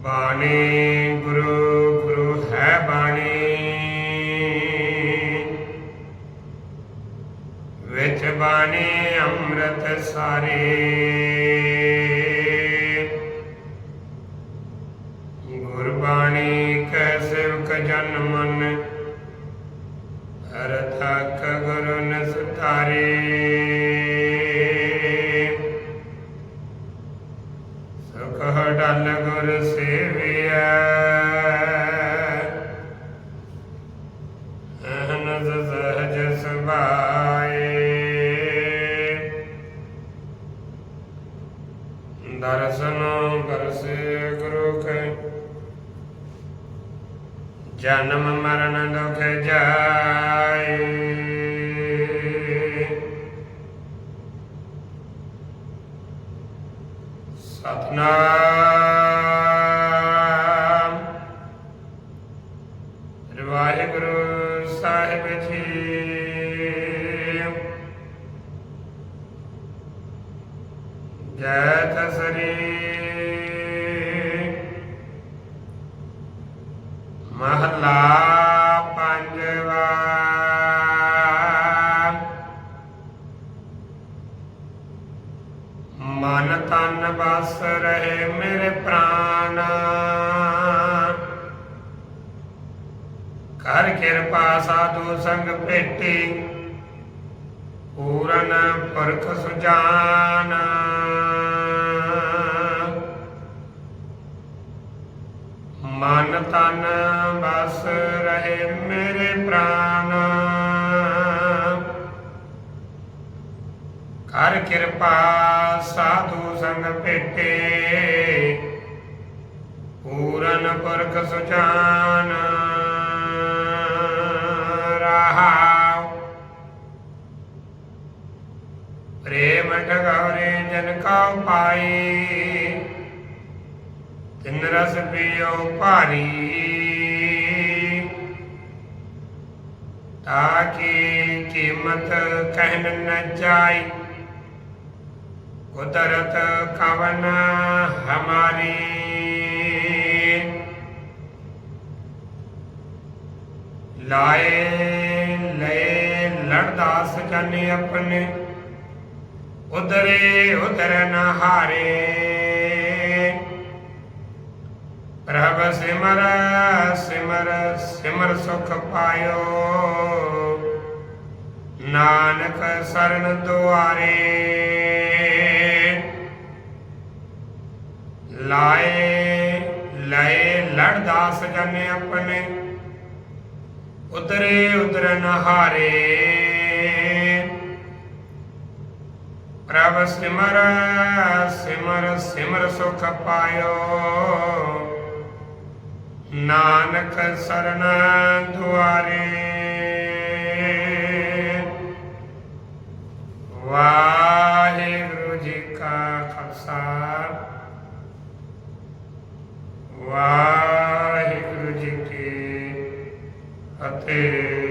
ਬਾਣੀ, ਗੁਰੂ ਗੁਰੂ ਹੈ ਬਾਣੀ। ਵਿੱਚ ਬਾਣੀ ਅੰਮ੍ਰਿਤ ਸਾਰੇ। ਗੁਰਬਾਣੀ ਕੈ ਸੇਵਕ ਜਨ ਮਨ ਅਰਥਕ ਗੁਰੂ ਨਸਤਾਰੇ। ਦਰਸ਼ਨ ਕਰਸੇ ਗੁਰੂ ਕੈ ਜਨਮ ਮਰਨ ਦੁਖ ਜਾਏ। ਸਤਨਾਮ। ਵਾਹਿਗੁਰੂ ਸਾਹਿਬ ਜੀ। ਜੈ ਬਸ ਰਹੇ ਮੇਰੇ ਪ੍ਰਾਨ। ਕਰ ਕਿਰਪਾ ਸਾਧੂ ਸੰਗ ਭੇਟੀ, ਪੂਰਨ ਪਰਖ ਸੁਜਾਨ। ਮਨ ਤਨ ਬਸ ਰਹੇ ਮੇਰੇ ਪ੍ਰਾਨ। ਕਰ ਕਿਰਪਾ ਸਾਧੂ ਸੰਗ ਭੇਟੇ ਪੂਰਨ ਪੁਰਖ ਸੁਜਾਨ ਰਹਾਉ। ਪ੍ਰੇਮ ਠਗਾਰੇ ਜਨ ਕਾ ਪਾਈ। ਤਿਨ ਰਸ ਪੀਓ ਭਾਰੀ। ਤਾਕੀ ਕੀਮਤ ਕਹਿਣ ਨ ਜਾਈ। ਕੁਦਰਤ ਕਵਨ ਹਮਾਰੀ ਲਾਏ ਲਏ ਲੜਦਾਸ ਜਨ ਆਪਣੇ ਉਦਰੇ ਉਦਰ ਨ ਹਾਰੇ ਪ੍ਰਭ ਸਿਮਰ ਸਿਮਰ ਸਿਮਰ ਸੁਖ ਪਾਇਓ ਨਾਨਕ ਸਰਨ ਦੁਆਰੇ ਲਾਏ, ਲਏ ਲੜਦਾਸ ਜਨ ਆਪਣੇ। ਉਤਰੇ ਉਤਰਨ ਹਾਰੇ। ਪ੍ਰਭ ਸਿਮਰ ਸਿਮਰ ਸਿਮਰ ਸੁਖ ਪਾਇਓ। ਨਾਨਕ ਸਰਨ ਦੁਆਰੇ। ਵਾਹਿਗੁਰੂ ਜੀ ਕੀ ਫਤਿਹ।